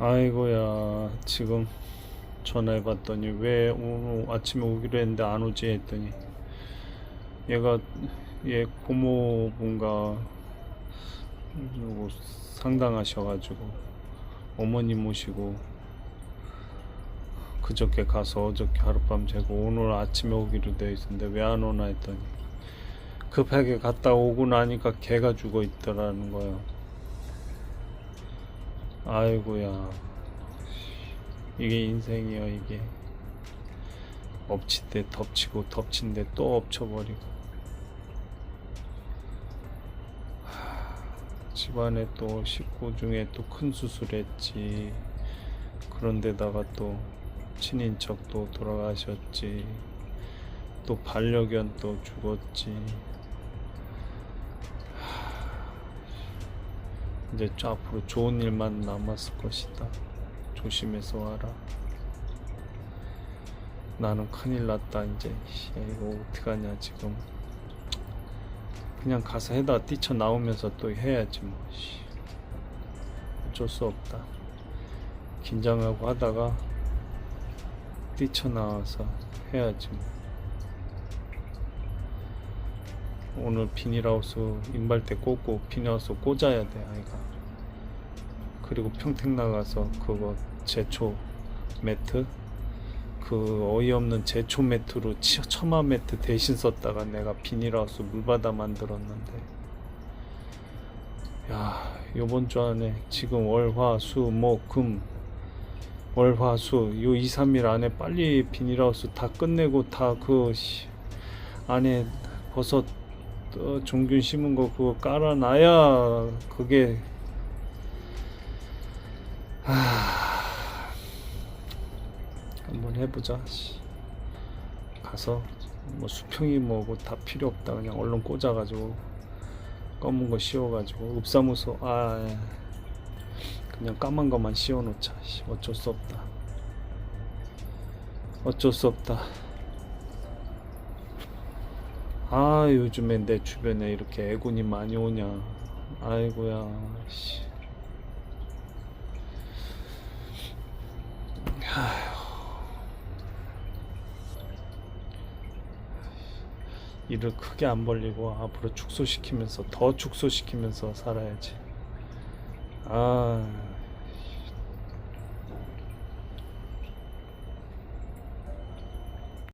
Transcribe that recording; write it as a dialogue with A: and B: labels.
A: 아이고야 지금 전화해봤더니 왜 오늘 아침에 오기로 했는데 안 오지 했더니 얘가 얘 고모분가 누구 상당하셔가지고 어머니 모시고 그저께 가서 어저께 하룻밤 자고 오늘 아침에 오기로 돼 있었는데 왜 안 오나 했더니 급하게 갔다 오고 나니까 개가 죽어 있더라는 거예요. 아이고야. 이게 인생이야 이게. 엎칠 때 덮치고 덮친 데 또 엎쳐버리고. 하, 집안에 또 식구 중에 또 큰 수술했지. 그런데다가 또 친인척도 돌아가셨지. 또 반려견 또 죽었지 이제 저 앞으로 좋은 일만 남았을 것이다. 조심해서 와라. 나는 큰일 났다 이제. 씨, 이거 어떡하냐 지금. 그냥 가서 해다 뛰쳐 나오면서 또 해야지 뭐. 씨. 어쩔 수 없다. 긴장하고 하다가 뛰쳐 나와서 해야지 뭐. 오늘 비닐하우스 인발대 꽂고 비닐하우스 꽂아야 돼 아이가. 그리고 평택 나가서 그거 제초 매트 그 어이없는 제초 매트로 치- 처마 매트 대신 썼다가 내가 비닐하우스 물받아 만들었는데. 야 요번 주 안에 지금 월화수목금 월화수 요 2, 3일 안에 빨리 비닐하우스 다 끝내고 다 그 안에 버섯 또 종균 심은 거 그거 깔아놔야 그게 하... 한번 해보자. 씨. 가서 뭐 수평이 뭐고 다 필요 없다. 그냥 얼른 꽂아가지고 검은 거 씌워가지고 읍사무소 아 예. 그냥 까만 것만 씌워놓자. 씨, 어쩔 수 없다. 어쩔 수 없다. 아 요즘에 내 주변에 이렇게 애군이 많이 오냐. 아이고야 씨. 일을 크게 안 벌리고 앞으로 축소시키면서 더 축소시키면서 살아야지. 아